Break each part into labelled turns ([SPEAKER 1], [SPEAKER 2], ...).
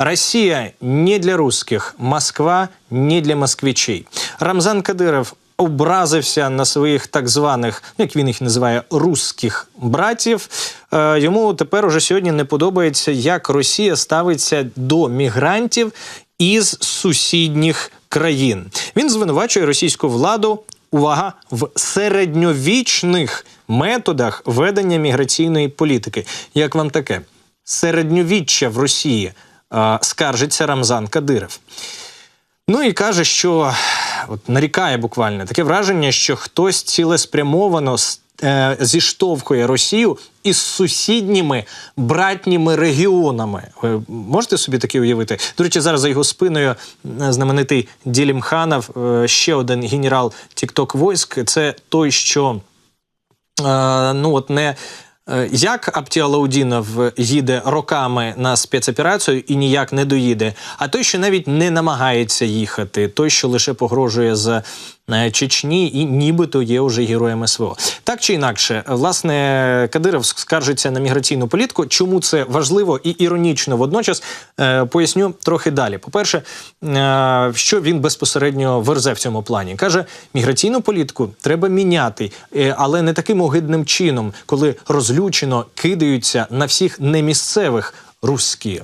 [SPEAKER 1] Россия не для русских, Москва не для москвичей. Рамзан Кадиров образився на своїх так званих, ну як він їх називає, русських братів. Е, йому тепер уже сьогодні не подобається, як Росія ставиться до мігрантів із сусідніх країн. Він звинувачує російську владу. Увага в середньовічних методах ведення міграційної політики. Як вам таке? Середньовіччя в Росії скаржиться Рамзан Кадиров. Ну і каже, що от нарікає буквально таке враження, що хтось цілеспрямовано е, зіштовхує Росію із сусідніми братніми регіонами. Ви можете собі таке уявити? До речі, зараз за його спиною е, знаменитий Ділім Ханов, е, ще один генерал Тікток войск. Це той, що ну от не. Е, Як Аптіалаудінов їде роками на спецоперацію і ніяк не доїде, а той, що навіть не намагається їхати, той, що лише погрожує з е, Чечні, і нібито є вже героєм СВО. Так чи інакше, власне, Кадиров скаржиться на міграційну політику. Чому це важливо і іронічно водночас е, поясню трохи далі. По-перше, е, що він безпосередньо верзе в цьому плані, каже: міграційну політику треба міняти, е, але не таким огидним чином, коли розлючено кидаються на всіх немісцевих русські.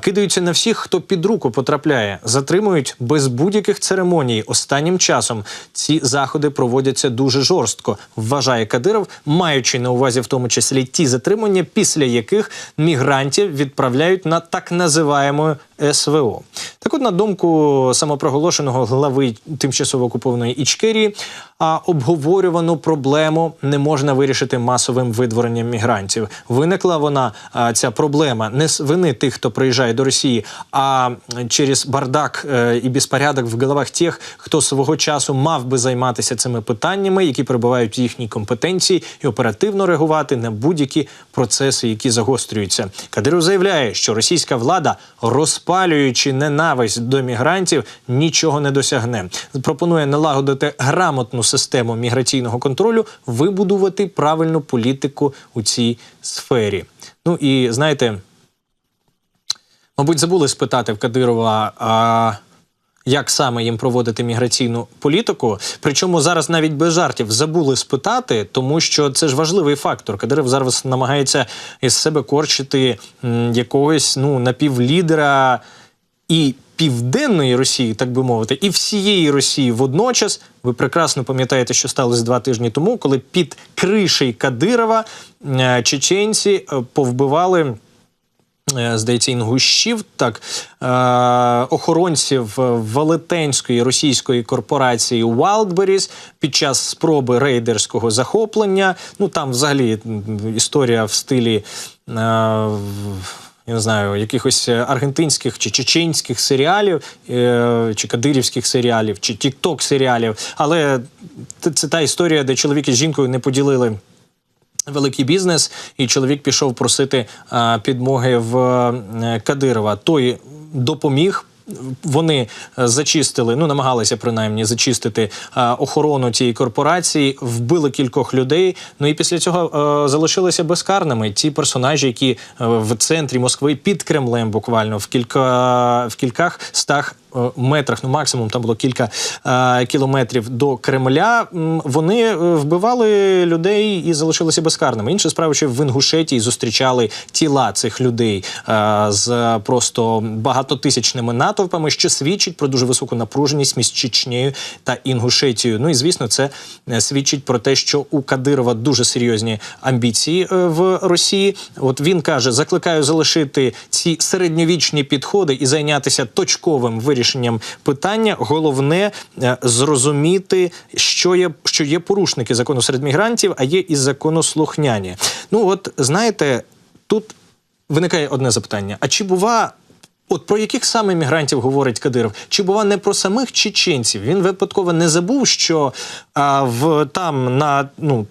[SPEAKER 1] Кидаються на всіх, хто під руку потрапляє, затримують без будь-яких церемоній. Останнім часом ці заходи проводяться дуже жорстко, вважає Кадиров, маючи на увазі в тому числі ті затримання, після яких мігрантів відправляють на так називаємо СВО. Так, от, на думку самопроголошеного глави тимчасово окупованої Ічкерії, а обговорювану проблему не можна вирішити масовим видворенням мігрантів. Виникла вона ця проблема не з вини тих, хто приїжджає до Росії, а через бардак е, і безпорядок в головах тих, хто свого часу мав би займатися цими питаннями, які перебувають в їхній компетенції, і оперативно реагувати на будь-які процеси, які загострюються. Кадиров заявляє, що російська влада, розпалюючи ненависть до мігрантів, нічого не досягне. Пропонує налагодити грамотну систему міграційного контролю, вибудувати правильну політику у цій сфері. Ну і знаєте. Мабуть, забули спитати в Кадирова, а як саме їм проводити міграційну політику. Причому зараз навіть без жартів забули спитати, тому що це ж важливий фактор. Кадиров зараз намагається із себе корчити якогось ну напівлідера і південної Росії, так би мовити, і всієї Росії водночас. Ви прекрасно пам'ятаєте, що сталося два тижні тому, коли під кришей Кадирова е, чеченці е, повбивали. Е, Здається, інгущів, так е, охоронців велетенської російської корпорації Wildberries під час спроби рейдерського захоплення. Ну там взагалі історія в стилі. Е, я не знаю, якихось аргентинських чи чеченських серіалів, чи кадирівських серіалів, чи тікток серіалів. Але це та історія, де чоловік із жінкою не поділили великий бізнес, і чоловік пішов просити а, підмоги в е, Кадирова. Той допоміг. Вони е, зачистили, ну намагалися принаймні зачистити е, охорону цієї корпорації, вбили кількох людей. Ну і після цього е, залишилися безкарними ті персонажі, які е, в центрі Москви під Кремлем, буквально в кілька в кількох стах е, метрах, ну максимум там було кілька е, кілометрів до Кремля. Вони е, вбивали людей і залишилися безкарними. Інша справа, що в Інгушетії зустрічали тіла цих людей е, з просто багатотисячними натовпами, що свідчить про дуже високу напруженість між Чечнею та Інгушетією. Ну і звісно, це е, свідчить про те, що у Кадирова дуже серйозні амбіції е, в Росії. От він каже: закликаю залишити ці середньовічні підходи і зайнятися точковим вирішенням питання. Головне е, зрозуміти, що є, що є порушники закону серед мігрантів, а є і законослухняні. Ну от знаєте, тут виникає одне запитання: а чи бува? От про яких саме мігрантів говорить Кадиров? Чи бува не про самих чеченців? Він випадково не забув, що А в там на ну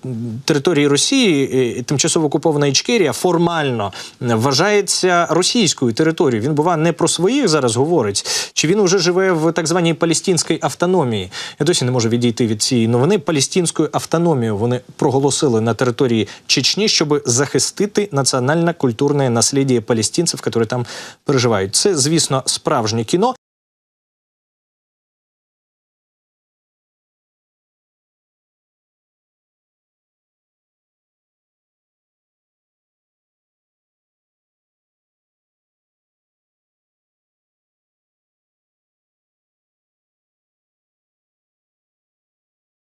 [SPEAKER 1] території Росії е, тимчасово окупована Ічкерія формально вважається російською територією. Він бува не про своїх зараз говорить, чи він вже живе в так званій палестинській автономії. Я досі не можу відійти від цієї новини. Палестинською автономією вони проголосили на території Чечні, щоб захистити національно-культурне наслідя палестинців, які там переживають. Це, звісно, справжнє кіно.